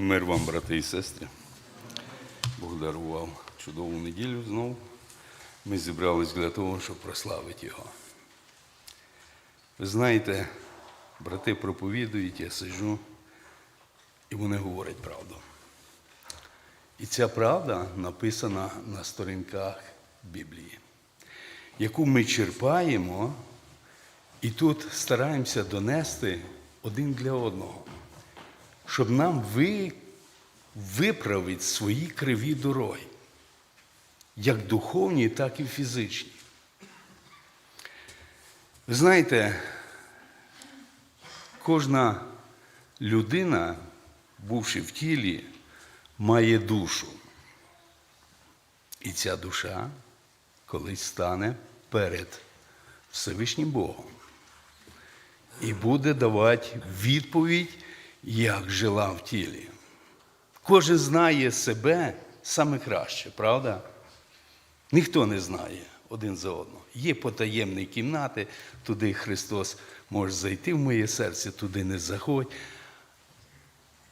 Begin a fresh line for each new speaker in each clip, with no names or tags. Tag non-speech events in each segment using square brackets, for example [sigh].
Мир вам, брати і сестри. Бог дарував чудову неділю знову. Ми зібрались для того, щоб прославити Його. Ви знаєте, брати проповідують, я сиджу, і вони говорять правду. І ця правда написана на сторінках Біблії, яку ми черпаємо і тут стараємося донести один для одного щоб нам ви, виправити свої криві дороги, як духовні, так і фізичні. Ви знаєте, кожна людина, бувши в тілі, має душу. І ця душа колись стане перед Всевишнім Богом і буде давати відповідь, як жила в тілі. Кожен знає себе саме краще, правда? Ніхто не знає один за одного. Є потаємні кімнати, туди Христос може зайти в моє серце, туди не заходь.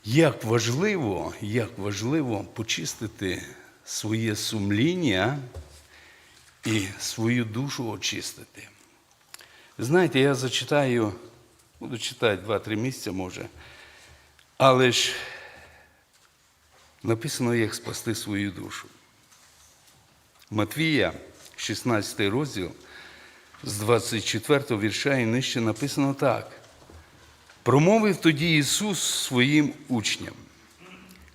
Як важливо, як важливо почистити своє сумління і свою душу очистити. Знаєте, я зачитаю, буду читати два-три місця, може. Але ж написано, як спасти свою душу. Матвія, 16 розділ, з 24 вірша і нижче написано так. Промовив тоді Ісус своїм учням.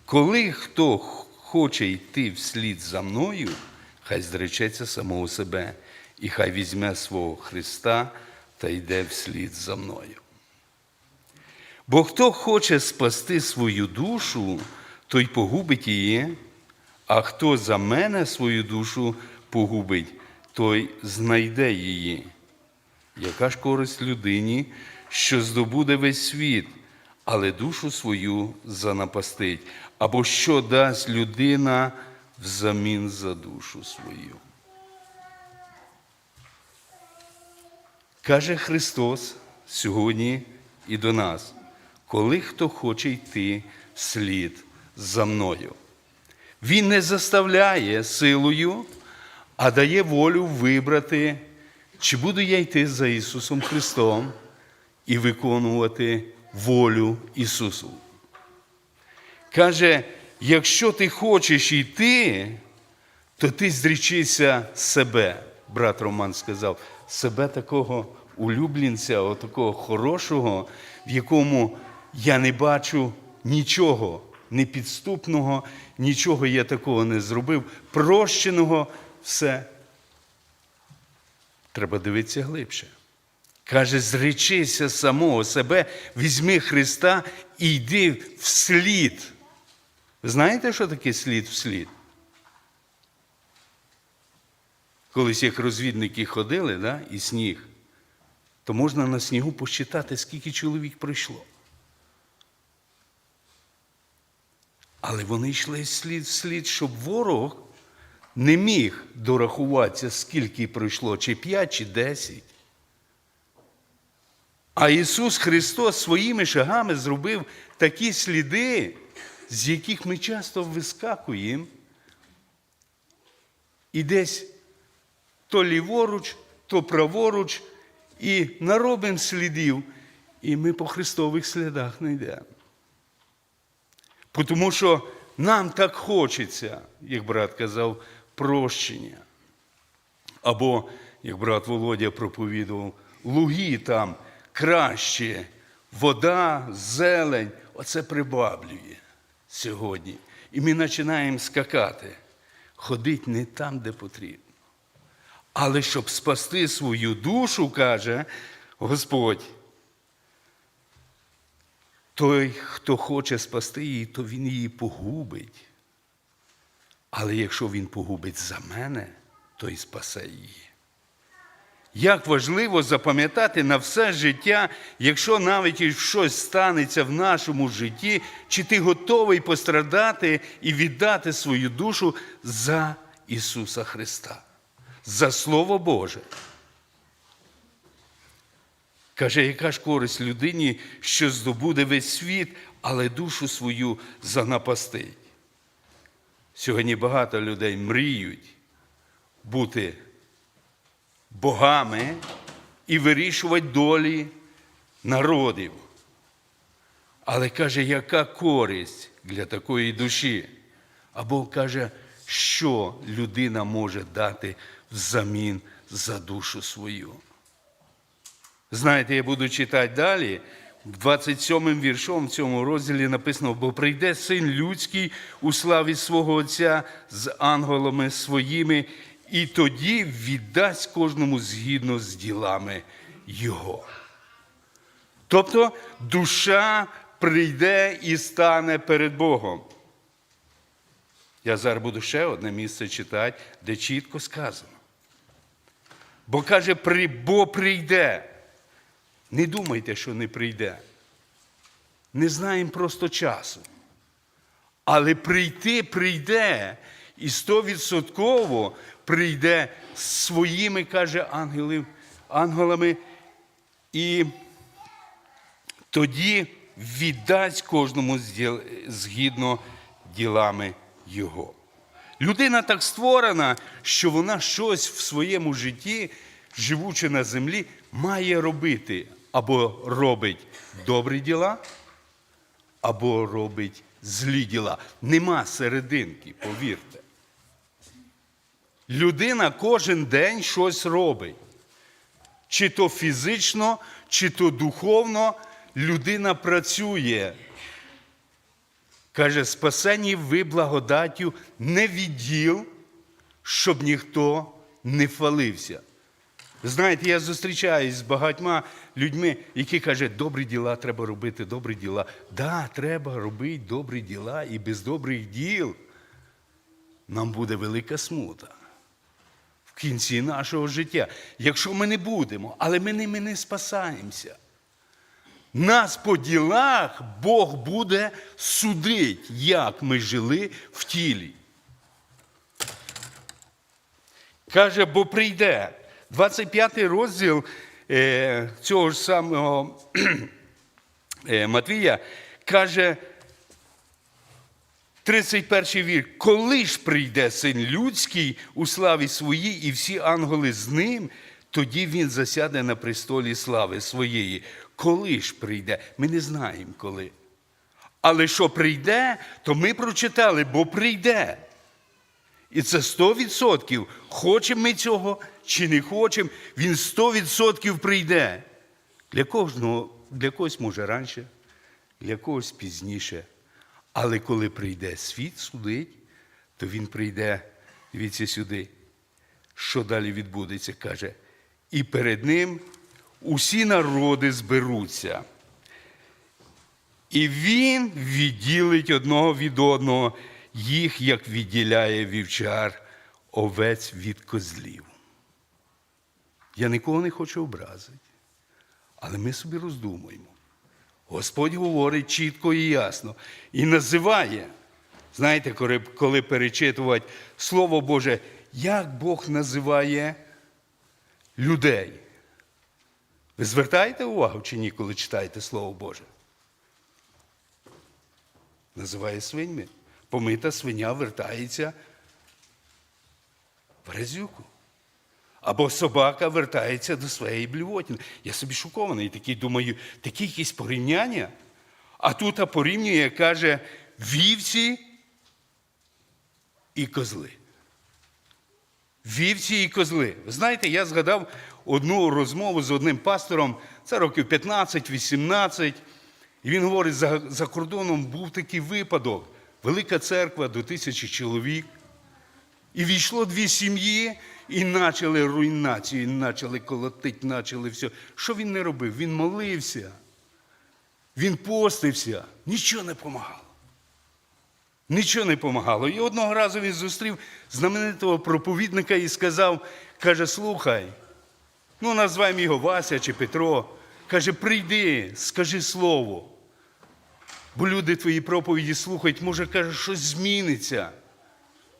Коли хто хоче йти вслід за мною, хай зречеться самого себе, і хай візьме свого Христа та йде вслід за мною. Бо хто хоче спасти свою душу, той погубить її, а хто за мене свою душу погубить, той знайде її. Яка ж користь людині, що здобуде весь світ, але душу свою занапастить, або що дасть людина взамін за душу свою? Каже Христос сьогодні і до нас коли хто хоче йти вслід за мною. Він не заставляє силою, а дає волю вибрати, чи буду я йти за Ісусом Христом і виконувати волю Ісусу. Каже, якщо ти хочеш йти, то ти зрічися себе, брат Роман сказав, себе такого улюбленця, такого хорошого, в якому я не бачу нічого непідступного, нічого я такого не зробив, прощеного все. Треба дивитися глибше. Каже, зречися самого себе, візьми Христа і йди вслід. Знаєте, що таке слід вслід? Колись як розвідники ходили, да, і сніг, то можна на снігу посчитати, скільки чоловік прийшло. Але вони йшли слід слід, щоб ворог не міг дорахуватися, скільки пройшло, чи п'ять, чи десять. А Ісус Христос своїми шагами зробив такі сліди, з яких ми часто вискакуємо. І десь то ліворуч, то праворуч, і наробимо слідів, і ми по Христових слідах не йдемо. Тому що нам так хочеться, як брат казав, прощення. Або, як брат Володя проповідував, луги там краще, вода, зелень, оце прибаблює сьогодні. І ми починаємо скакати, ходити не там, де потрібно. Але щоб спасти свою душу, каже Господь, той, хто хоче спасти її, то він її погубить. Але якщо він погубить за мене, то й спасе її. Як важливо запам'ятати на все життя, якщо навіть щось станеться в нашому житті, чи ти готовий пострадати і віддати свою душу за Ісуса Христа, за Слово Боже. Каже, яка ж користь людині, що здобуде весь світ, але душу свою занапастить. Сьогодні багато людей мріють бути богами і вирішувати долі народів. Але каже, яка користь для такої душі? А Бог каже, що людина може дати взамін за душу свою. Знаєте, я буду читати далі. 27 віршом в цьому розділі написано: бо прийде син людський у славі свого Отця з ангелами своїми, і тоді віддасть кожному згідно з ділами Його. Тобто душа прийде і стане перед Богом. Я зараз буду ще одне місце читати, де чітко сказано. Бо каже, бо прийде. Не думайте, що не прийде. Не знаємо просто часу. Але прийти прийде. І стовідсотково прийде своїми, каже, ангелів, ангелами. І тоді віддасть кожному згідно ділами Його. Людина так створена, що вона щось в своєму житті, живучи на землі, має робити або робить добрі діла, або робить злі діла. Нема серединки, повірте. Людина кожен день щось робить. Чи то фізично, чи то духовно людина працює. Каже, спасені ви благодаттю не від діл, щоб ніхто не фалився. Знаєте, я зустрічаюсь з багатьма людьми, які кажуть, добрі діла треба робити, добрі діла. Да, треба робити добрі діла, і без добрих діл нам буде велика смута в кінці нашого життя. Якщо ми не будемо, але ми ними не спасаємося. Нас по ділах Бог буде судити, як ми жили в тілі. Каже, бо прийде. 25 розділ е, цього ж самого [clears throat] е, Матвія каже, 31 вір. Коли ж прийде син людський у славі своїй, і всі ангели з ним, тоді він засяде на престолі слави своєї. Коли ж прийде? Ми не знаємо коли. Але що прийде, то ми прочитали, бо прийде. І це 100%. Хочемо ми цього чи не хочемо, він 100% прийде. Для кожного, для когось може раніше, для когось пізніше. Але коли прийде світ судить, то він прийде, дивіться сюди. Що далі відбудеться, каже. І перед ним усі народи зберуться. І він відділить одного від одного, їх, як відділяє вівчар овець від козлів. Я нікого не хочу образити, але ми собі роздумуємо. Господь говорить чітко і ясно і називає. Знаєте, коли, перечитувати Слово Боже, як Бог називає людей? Ви звертаєте увагу чи ні, коли читаєте Слово Боже? Називає свиньми. Помита свиня вертається в грязюку. Або собака вертається до своєї блювотини. Я собі шокований, такий думаю, такі якісь порівняння. А тут порівнює, каже, вівці і козли. Вівці і козли. Ви знаєте, я згадав одну розмову з одним пастором, це років 15-18. І він говорить, за, за кордоном був такий випадок. Велика церква до тисячі чоловік. І війшло дві сім'ї, і почали руйнацію, і почали колотити, почали все. Що він не робив? Він молився, він постився, нічого не допомагало. Нічого не допомагало. І одного разу він зустрів знаменитого проповідника і сказав, каже, слухай, ну назваємо його Вася чи Петро. Каже, прийди, скажи слово. Бо люди твої проповіді слухають, може, каже, щось зміниться.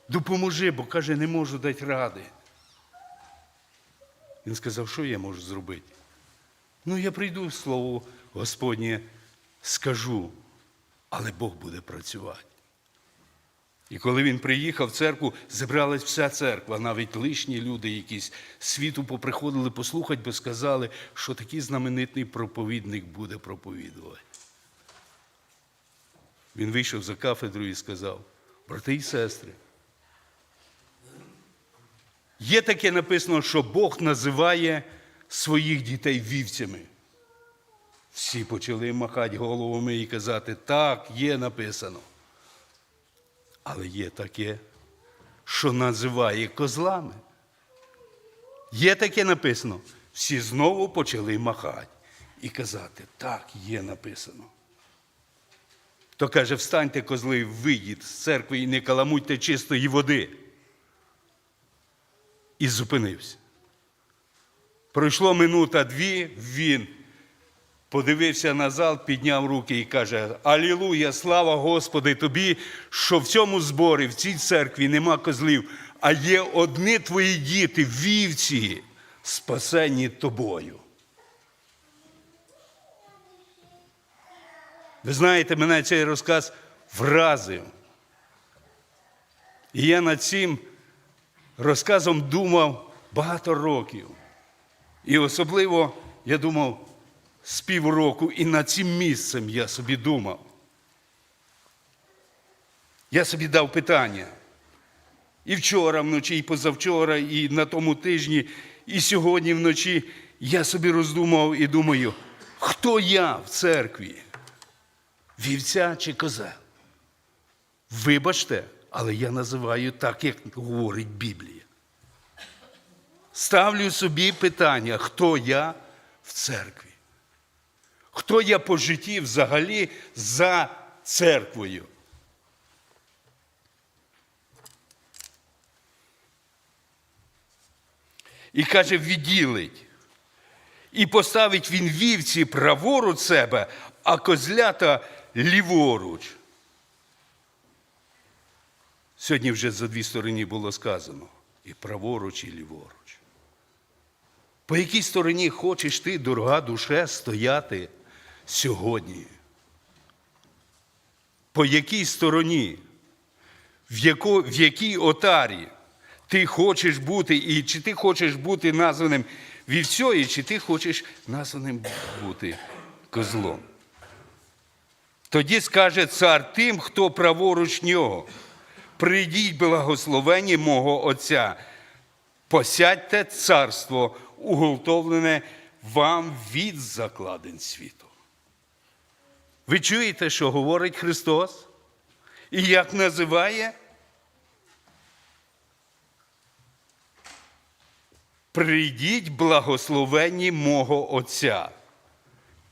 Допоможи, бо каже, не можу дати ради. Він сказав, що я можу зробити? Ну, я прийду, в слово Господнє скажу, але Бог буде працювати. І коли він приїхав в церкву, зібралась вся церква, навіть лишні люди якісь світу поприходили послухати, бо сказали, що такий знаменитий проповідник буде проповідувати. Він вийшов за кафедру і сказав: брати і сестри, є таке написано, що Бог називає своїх дітей вівцями. Всі почали махати головами і казати, так, є написано. Але є таке, що називає козлами. Є таке написано. Всі знову почали махати і казати, так, є написано. То каже, встаньте, козли, вийдіть з церкви і не каламуйте чистої води. І зупинився. Пройшло минута дві, він подивився на зал, підняв руки і каже: Алілуя, слава Господи тобі, що в цьому зборі, в цій церкві нема козлів, а є одні твої діти, вівці, спасені тобою. Ви знаєте, мене цей розказ вразив. І я над цим розказом думав багато років. І особливо я думав з півроку, і над цим місцем я собі думав. Я собі дав питання. І вчора вночі, і позавчора, і на тому тижні, і сьогодні вночі я собі роздумав і думаю, хто я в церкві? Вівця чи коза? Вибачте, але я називаю так, як говорить Біблія. Ставлю собі питання, хто я в церкві? Хто я по житті взагалі за церквою? І каже, відділить. І поставить він вівці праворуч себе, а козлята ліворуч. Сьогодні вже за дві сторони було сказано і праворуч, і ліворуч. По якій стороні хочеш ти, дорога душе, стояти сьогодні? По якій стороні, в, яко, в якій отарі ти хочеш бути, і чи ти хочеш бути названим вівцею, чи ти хочеш названим бути козлом? Тоді скаже цар тим, хто праворуч нього. Прийдіть благословені мого Отця, посядьте царство, уготовлене вам від закладень світу. Ви чуєте, що говорить Христос? І як називає? Прийдіть благословені мого Отця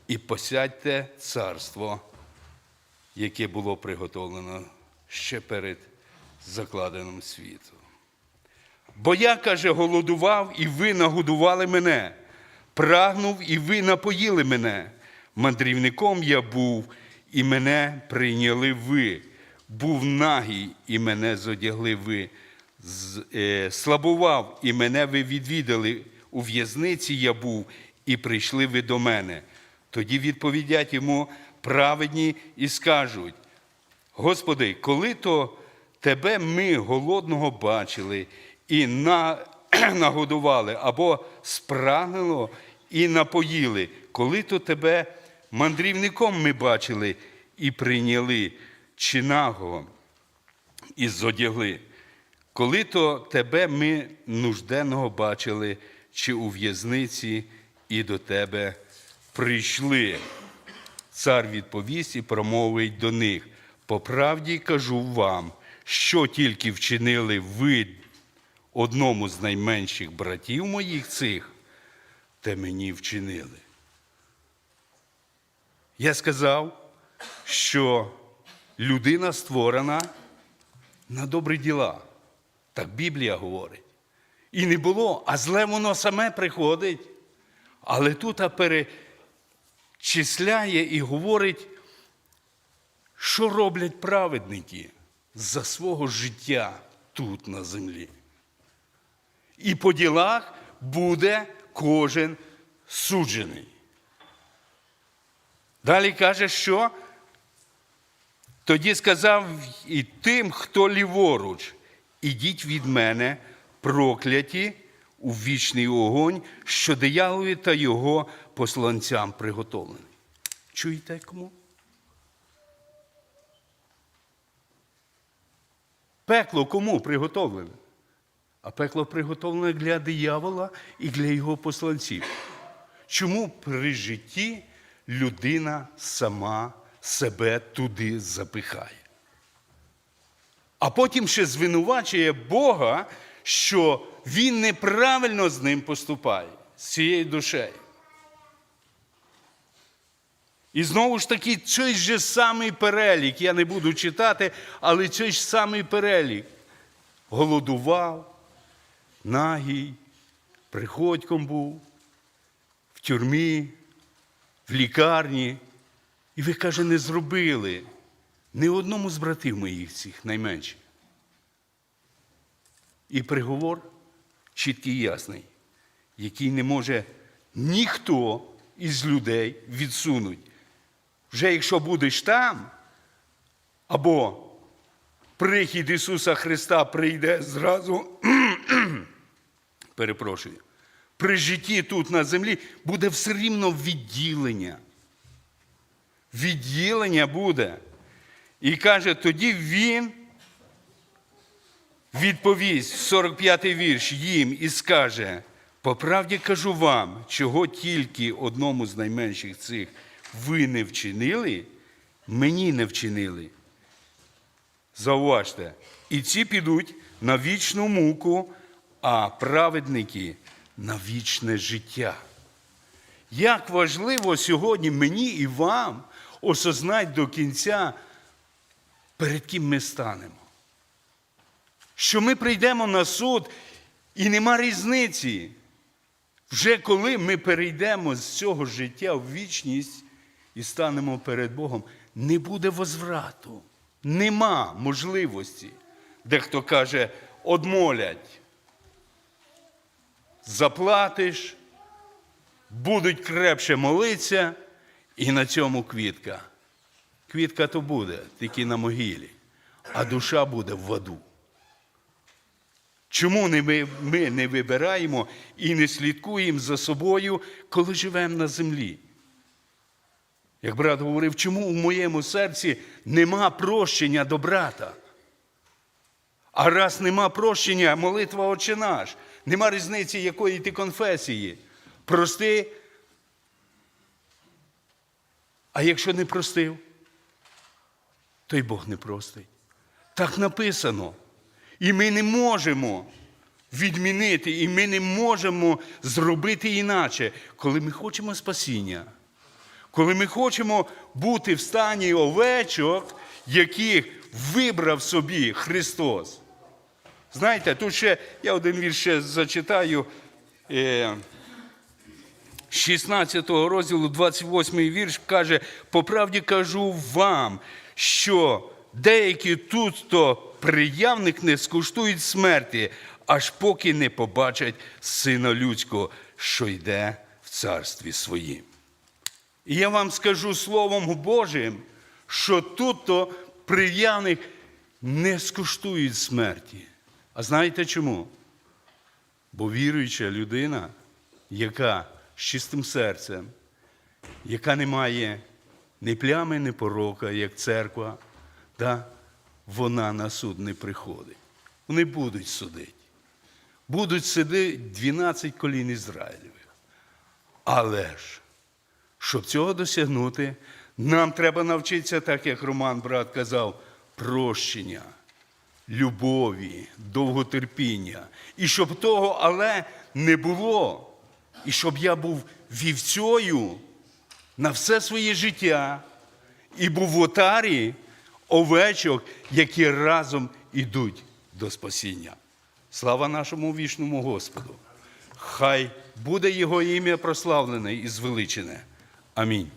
і посядьте царство, яке було приготовлено ще перед закладеним світу. Бо я, каже, голодував, і ви нагодували мене, прагнув, і ви напоїли мене. Мандрівником я був, і мене прийняли ви. Був нагий, і мене зодягли ви. Е, Слабував, і мене ви відвідали. У в'язниці я був, і прийшли ви до мене. Тоді відповідять йому праведні і скажуть: Господи, коли то Тебе ми голодного бачили і на, [clears throat] нагодували, або спрагнуло і напоїли, коли то Тебе мандрівником ми бачили і прийняли, чи наго і зодягли, коли то Тебе ми нужденного бачили, чи у в'язниці і до Тебе прийшли. Цар відповість і промовить до них: по правді кажу вам, що тільки вчинили ви одному з найменших братів моїх цих, те мені вчинили. Я сказав, що людина створена на добрі діла. Так Біблія говорить. І не було, а зле воно саме приходить. Але тут перечисляє і говорить, що роблять праведники за свого життя тут на землі. І по ділах буде кожен суджений. Далі каже, що тоді сказав і тим, хто ліворуч, ідіть від мене, прокляті у вічний огонь, що дияволові та його посланцям приготовлений. Чуєте кому? Пекло кому приготовлене? А пекло приготовлене для диявола і для його посланців. Чому при житті людина сама себе туди запихає? А потім ще звинувачує Бога, що він неправильно з ним поступає, з цією душею. І знову ж таки, цей же самий перелік, я не буду читати, але цей ж самий перелік. Голодував, нагій, приходьком був, в тюрмі, в лікарні. І ви, каже, не зробили ні одному з братів моїх цих найменших. І приговор чіткий і ясний, який не може ніхто із людей відсунути. Вже якщо будеш там, або прихід Ісуса Христа прийде зразу, [clears throat] перепрошую, при житті тут на землі буде все рівно відділення. Відділення буде. І каже, тоді він відповість, 45-й вірш їм і скаже: по правді кажу вам, чого тільки одному з найменших цих ви не вчинили, мені не вчинили. Зауважте, і ці підуть на вічну муку, а праведники на вічне життя. Як важливо сьогодні мені і вам осознати до кінця, перед ким ми станемо. Що ми прийдемо на суд, і нема різниці. Вже коли ми перейдемо з цього життя в вічність і станемо перед Богом, не буде возврату, нема можливості. Дехто каже, одмолять, заплатиш, будуть крепше молитися, і на цьому квітка. Квітка то буде тільки на могилі, а душа буде в аду. Чому ми, не вибираємо і не слідкуємо за собою, коли живемо на землі? Як брат говорив, чому в моєму серці нема прощення до брата? А раз нема прощення, молитва Отче наш, нема різниці, якої ти конфесії. Прости. А якщо не простив, то й Бог не простить. Так написано. І ми не можемо відмінити, і ми не можемо зробити іначе, коли ми хочемо спасіння, коли ми хочемо бути в стані овечок, яких вибрав собі Христос. Знаєте, тут ще я один вірш ще зачитаю. Е, 16 розділу, 28 вірш каже: по правді кажу вам, що деякі тут, хто приявник не скуштують смерті, аж поки не побачать сина людського, що йде в царстві своїм. І я вам скажу Словом Божим, що тут то прив'яних не скуштують смерті. А знаєте чому? Бо віруюча людина, яка з чистим серцем, яка не має ні плями, ні порока, як церква, да, вона на суд не приходить. Вони будуть судити. Будуть судити 12 колін Ізраїлевих. Але ж, щоб цього досягнути, нам треба навчитися, так як Роман брат казав, прощення, любові, довготерпіння. І щоб того але не було. І щоб я був вівцею на все своє життя і був в отарі овечок, які разом ідуть до спасіння. Слава нашому вічному Господу! Хай буде Його ім'я прославлене і звеличене. Амінь.